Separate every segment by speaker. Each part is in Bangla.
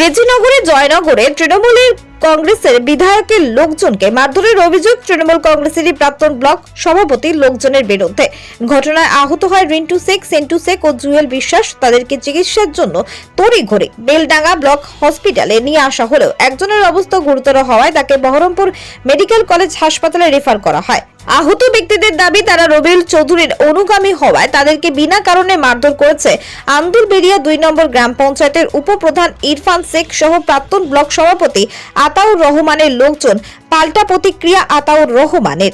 Speaker 1: রেজিনগরে, জয়নগরে তৃণমূলের কংগ্রেসের বিধায়কের লোকজনকে মারধরের অভিযোগ তৃণমূল কংগ্রেসেরই প্রাক্তন ব্লক সভাপতির লোকজনের বিরুদ্ধে। ঘটনায় আহত হয় রিন্টু শেখ, সেন্টু শেখ ও জুয়েল বিশ্বাস। তাদেরকে চিকিৎসার জন্য তড়িঘড়ি বেলডাঙ্গা ব্লক হসপিটালে নিয়ে আসা হলেও একজনের অবস্থা গুরুতর হওয়ায় তাকে বহরমপুর মেডিকেল কলেজ হাসপাতালে রেফার করা হয়। আহত ব্যক্তিদের দাবি, তারা রবিউল চৌধুরীর অনুগামী হওয়ায় তাদেরকে বিনা কারণে মারধর করেছে আন্দুল বেরিয়া দুই নম্বর গ্রাম পঞ্চায়েতের উপপ্রধান ইরফান শেখ সহ প্রাক্তন ব্লক সভাপতি আতাউর রহমানের লোকজন পাল্টা প্রতিক্রিয়া আতাউর রহমানের।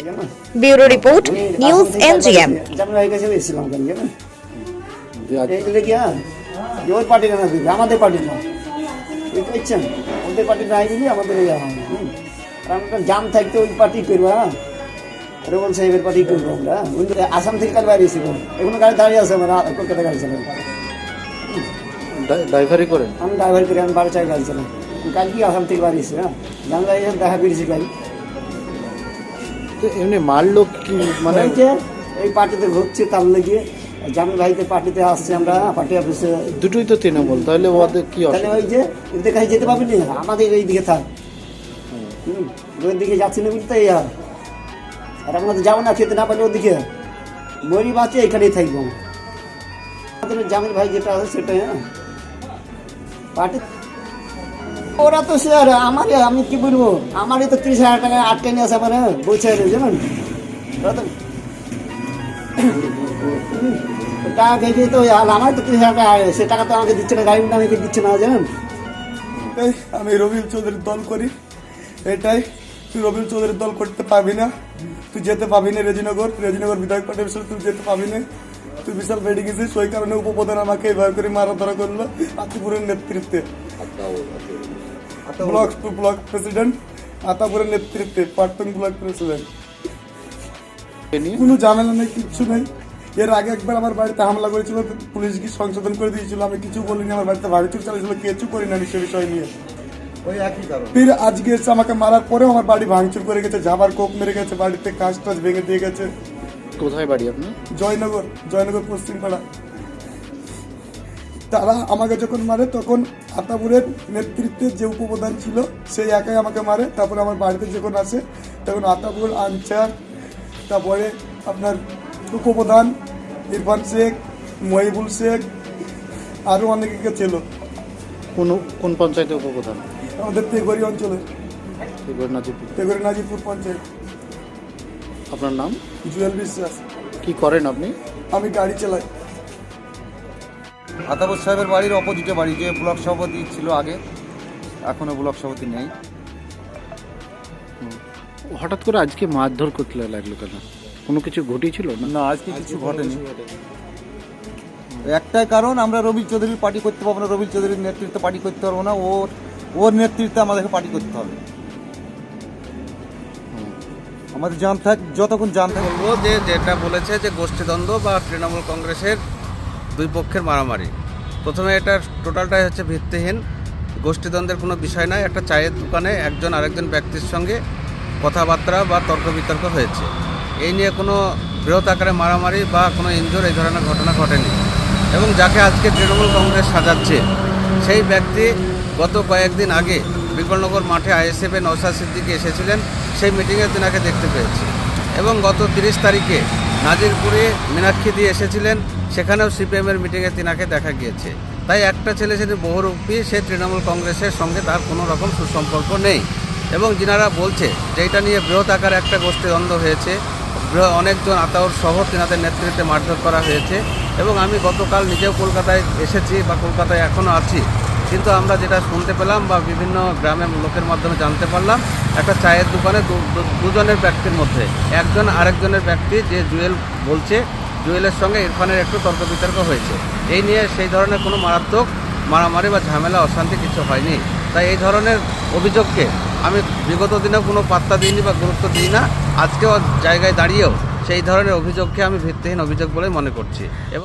Speaker 1: Bureau report, news NGM.
Speaker 2: হ্যাঁ? জাম থাকতে ওই পার্টি করব হ্যাঁ? রবন সাহেবের পার্টি করব আমরা আসাম থেকে কাল বাইরে এসেছিল এখনও গাড়ি দাঁড়িয়ে আছে আমার কলকাতা গাড়ি চালান
Speaker 3: ড্রাইভারি করেন?
Speaker 2: আমি ড্রাইভার করে আমি বারো চার গাড়ি চালাই। কাল কি আসাম থেকে বাইরে এসে হ্যাঁ? গাড়ি দেখা করেছি গাড়ি
Speaker 3: এমনি মারলো কি মানে
Speaker 2: এই পার্টিতে ঘুরছে তার লেগে জামি ভাইতে পার্টিতে আসছে আমরা পার্টি অফিসে।
Speaker 3: দুটোই তো তৃণমূল তাহলে ওদের কি
Speaker 2: তাহলে ওই যে এদের কাছে যেতে পারবি না আমাদের এই দিকে থাক ওই দিকে যাচ্ছি না বুঝতে আর। আর আমরা তো যাব না, খেতে না পারলে ওদিকে। মরি বাঁচে এখানেই থাকব। আমাদের জামির ভাই যেটা আছে সেটাই হ্যাঁ। পার্টি? ওরা তো স্যার আমার আমি কি বলব? আমারই তো ত্রিশ হাজার টাকা আটকে নিয়ে আসে আমার হ্যাঁ বলছে জানেন? ওরা টাকা খেয়েছে তো আমার তো ত্রিশ হাজার টাকা সে টাকা তো আমাকে দিচ্ছে না গাড়ি আমাকে দিচ্ছে না, জানেন?
Speaker 4: আমি রবিউল চৌধুরীর দল করি। এটাই, তুই রবিউল চৌধুরীর দল করতে পারবি না। তুই যেতে পাবি না রেজিনগর রেজিনগর বিধায়ক পার্টির বিশাল তুই যেতে পাবি না। তুই বিশাল বেড়ে গেছিস ওই কারণে উপপ্রধান আমাকে এবার করে মারা ধরা করল আতিপুরের নেতৃত্বে। ব্লক ব্লক প্রেসিডেন্ট আতাপুরের নেতৃত্বে প্রাক্তন ব্লক প্রেসিডেন্ট। কোনো ঝামেলা নেই কিচ্ছু নেই। এর আগে একবার আমার বাড়িতে হামলা করেছিল পুলিশ কি সংশোধন করে দিয়েছিল আমি কিছু বলিনি আমার বাড়িতে ভাঙচুর চালিয়েছিল কিছু করি না আমি সে বিষয় নিয়ে। ফির আজকে এসে আমাকে মারার পরেও আমার বাড়ি ভাঙচুর করে গেছে ঝাবার কোপ মেরে গেছে বাড়িতে কাজ টাজ ভেঙে দিয়ে গেছে।
Speaker 3: কোথায় বাড়ি আপনার?
Speaker 4: জয়নগর জয়নগর পশ্চিমপাড়া। তারা আমাকে যখন মারে তখন আতাপুরের নেতৃত্বে যে উপপ্রধান ছিল সেই একাই আমাকে মারে। তারপরে আমার বাড়িতে যখন আসে তখন আতাপুর আনচার তারপরে আপনার উপপ্রধান ইরফান শেখ মহিবুল শেখ আরও অনেকে ছিল।
Speaker 3: কোন কোন পঞ্চায়েতের উপপ্রধান?
Speaker 4: আমাদের তেগরি
Speaker 3: নাজিপুর
Speaker 4: তেগরি নাজিপুর পঞ্চায়েত।
Speaker 3: আপনার নাম?
Speaker 4: জুয়েল বিশ্বাস
Speaker 3: কি করেন আপনি?
Speaker 4: আমি গাড়ি চালাই।
Speaker 5: আতাবর সাহেবের বাড়ির অপোজিটে বাড়ি যে ব্লক সভাপতি ছিল আগে এখনও ব্লক সভাপতি নেই।
Speaker 3: হঠাৎ করে আজকে মারধর করতে লাগল কেন? কোনো কিছু ঘটেছিল না?
Speaker 5: না আজকে কিছু ঘটেনি। একটাই কারণ আমরা রবি চৌধুরীর পার্টি করতে পারব না রবি চৌধুরীর নেতৃত্বে পার্টি করতে পারব না। ওর ওর নেতৃত্বে আমাদেরকে পার্টি করতে হবে। আমাদের জান থাক, যতক্ষণ জান থাক
Speaker 6: বলব যে, যেটা বলেছে যে, গোষ্ঠীদ্বন্দ্ব বা তৃণমূল কংগ্রেসের দুই পক্ষের মারামারি। প্রথমে এটা টোটালটাই হচ্ছে ভিত্তিহীন। গোষ্ঠীদ্বন্দ্বের কোনো বিষয় নয়, একটা চায়ের দোকানে একজন আরেকজন ব্যক্তির সঙ্গে কথাবার্তা বা তর্ক বিতর্ক হয়েছে। এই নিয়ে কোনো বৃহৎ আকারে মারামারি বা কোনো ইনজোর এই ধরনের ঘটনা ঘটেনি। এবং যাকে আজকে তৃণমূল কংগ্রেস সাজাচ্ছে, সেই ব্যক্তি গত কয়েকদিন আগে বিকলনগর মাঠে আইএসএফে নৌসাদ সিদ্দিকি এসেছিলেন, সেই মিটিংয়ে তেনাকে দেখতে পেয়েছি। এবং গত তিরিশ তারিখে নাজিরপুরে মীনাক্ষী দিয়ে এসেছিলেন, সেখানেও সিপিএমের মিটিংয়ে তিনাকে দেখা গিয়েছে। তাই একটা ছেলে ছেলে বহুরূপী সে তৃণমূল কংগ্রেসের সঙ্গে তার কোনো রকম সুসম্পর্ক নেই। এবং যিনারা বলছে যে এটা নিয়ে বৃহৎ আকারে একটা গোষ্ঠী দ্বন্দ্ব হয়েছে অনেকজন আতাউর সহ তিনাদের নেতৃত্বে মারধর করা হয়েছে। এবং আমি গতকাল নিজেও কলকাতায় এসেছি বা কলকাতায় এখনও আছি। কিন্তু আমরা যেটা শুনতে পেলাম বা বিভিন্ন গ্রামের লোকের মাধ্যমে জানতে পারলাম, একটা চায়ের দোকানে দুজনের ব্যক্তির মধ্যে, একজন আরেকজনের ব্যক্তি যে জুয়েল বলছে, জুয়েলের সঙ্গে ইরফানের একটু তর্ক বিতর্ক হয়েছে। এই নিয়ে সেই ধরনের কোনো মারাত্মক মারামারি বা ঝামেলা, অশান্তি কিছু হয়নি। তাই এই ধরনের অভিযোগকে আমি বিগত দিনেও কোনো পাত্তা দিইনি বা গুরুত্ব দিই না। আজকেও জায়গায় দাঁড়িয়েও সেই ধরনের অভিযোগকে আমি ভিত্তিহীন অভিযোগ বলে মনে করছি। এবং